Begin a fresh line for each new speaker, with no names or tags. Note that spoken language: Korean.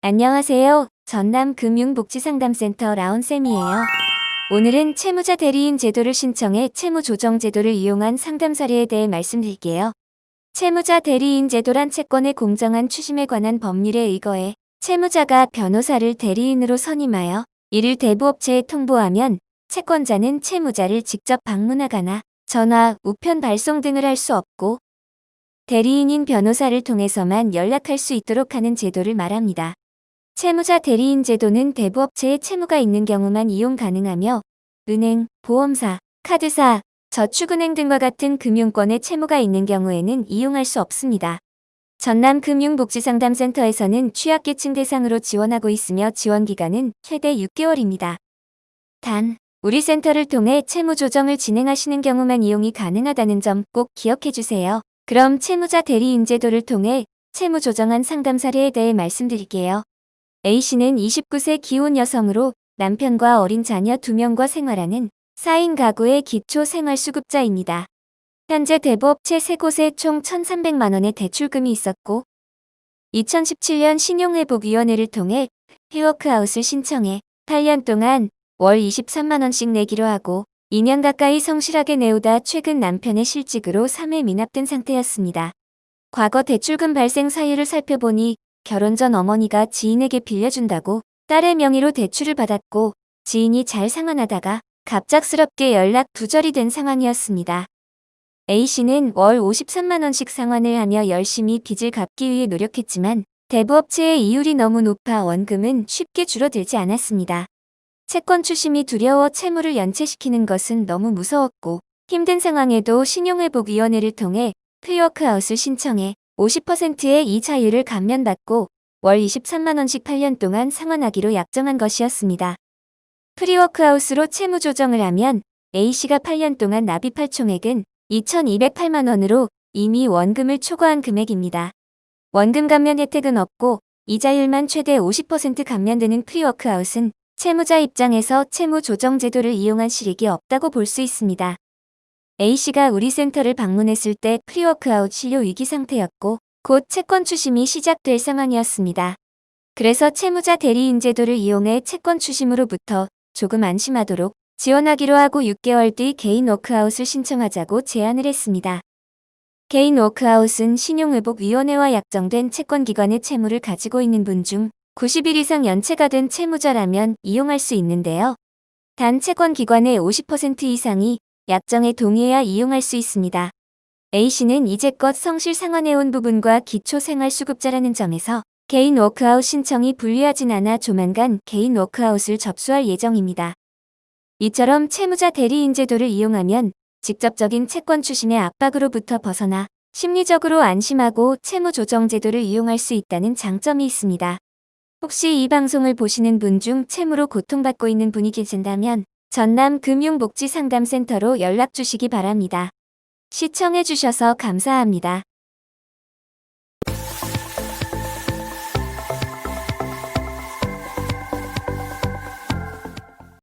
안녕하세요. 전남금융복지상담센터 라온쌤이에요. 오늘은 채무자 대리인 제도를 신청해 채무조정 제도를 이용한 상담 사례에 대해 말씀드릴게요. 채무자 대리인 제도란 채권의 공정한 추심에 관한 법률에 의거해 채무자가 변호사를 대리인으로 선임하여 이를 대부업체에 통보하면 채권자는 채무자를 직접 방문하거나 전화, 우편 발송 등을 할 수 없고 대리인인 변호사를 통해서만 연락할 수 있도록 하는 제도를 말합니다. 채무자 대리인 제도는 대부업체에 채무가 있는 경우만 이용 가능하며 은행, 보험사, 카드사, 저축은행 등과 같은 금융권에 채무가 있는 경우에는 이용할 수 없습니다. 전남 금융복지상담센터에서는 취약계층 대상으로 지원하고 있으며 지원기간은 최대 6개월입니다. 단, 우리 센터를 통해 채무 조정을 진행하시는 경우만 이용이 가능하다는 점 꼭 기억해 주세요. 그럼 채무자 대리인 제도를 통해 채무 조정한 상담 사례에 대해 말씀드릴게요. A씨는 29세 기혼 여성으로 남편과 어린 자녀 2명과 생활하는 4인 가구의 기초 생활수급자입니다. 현재 대부업체 3곳에 총 1,300만 원의 대출금이 있었고 2017년 신용회복위원회를 통해 히워크아웃을 신청해 8년 동안 월 23만 원씩 내기로 하고 2년 가까이 성실하게 내오다 최근 남편의 실직으로 3회 미납된 상태였습니다. 과거 대출금 발생 사유를 살펴보니 결혼 전 어머니가 지인에게 빌려준다고 딸의 명의로 대출을 받았고 지인이 잘 상환하다가 갑작스럽게 연락 두절이 된 상황이었습니다. A씨는 월 53만원씩 상환을 하며 열심히 빚을 갚기 위해 노력했지만 대부업체의 이율이 너무 높아 원금은 쉽게 줄어들지 않았습니다. 채권 추심이 두려워 채무를 연체시키는 것은 너무 무서웠고 힘든 상황에도 신용회복위원회를 통해 프리워크아웃을 신청해 50%의 이자율을 감면받고 월 23만원씩 8년 동안 상환하기로 약정한 것이었습니다. 프리워크아웃으로 채무 조정을 하면 A씨가 8년 동안 납입할 총액은 2,208만원으로 이미 원금을 초과한 금액입니다. 원금 감면 혜택은 없고 이자율만 최대 50% 감면되는 프리워크아웃은 채무자 입장에서 채무 조정 제도를 이용한 실익이 없다고 볼 수 있습니다. A씨가 우리 센터를 방문했을 때 프리워크아웃 실료 위기 상태였고 곧 채권 추심이 시작될 상황이었습니다. 그래서 채무자 대리인 제도를 이용해 채권 추심으로부터 조금 안심하도록 지원하기로 하고 6개월 뒤 개인 워크아웃을 신청하자고 제안을 했습니다. 개인 워크아웃은 신용회복위원회와 약정된 채권기관의 채무를 가지고 있는 분 중 90일 이상 연체가 된 채무자라면 이용할 수 있는데요. 단 채권기관의 50% 이상이 약정에 동의해야 이용할 수 있습니다. A씨는 이제껏 성실 상환해온 부분과 기초생활수급자라는 점에서 개인 워크아웃 신청이 불리하진 않아 조만간 개인 워크아웃을 접수할 예정입니다. 이처럼 채무자 대리인 제도를 이용하면 직접적인 채권 추심의 압박으로부터 벗어나 심리적으로 안심하고 채무 조정 제도를 이용할 수 있다는 장점이 있습니다. 혹시 이 방송을 보시는 분 중 채무로 고통받고 있는 분이 계신다면 전남 금융복지상담센터로 연락 주시기 바랍니다. 시청해 주셔서 감사합니다.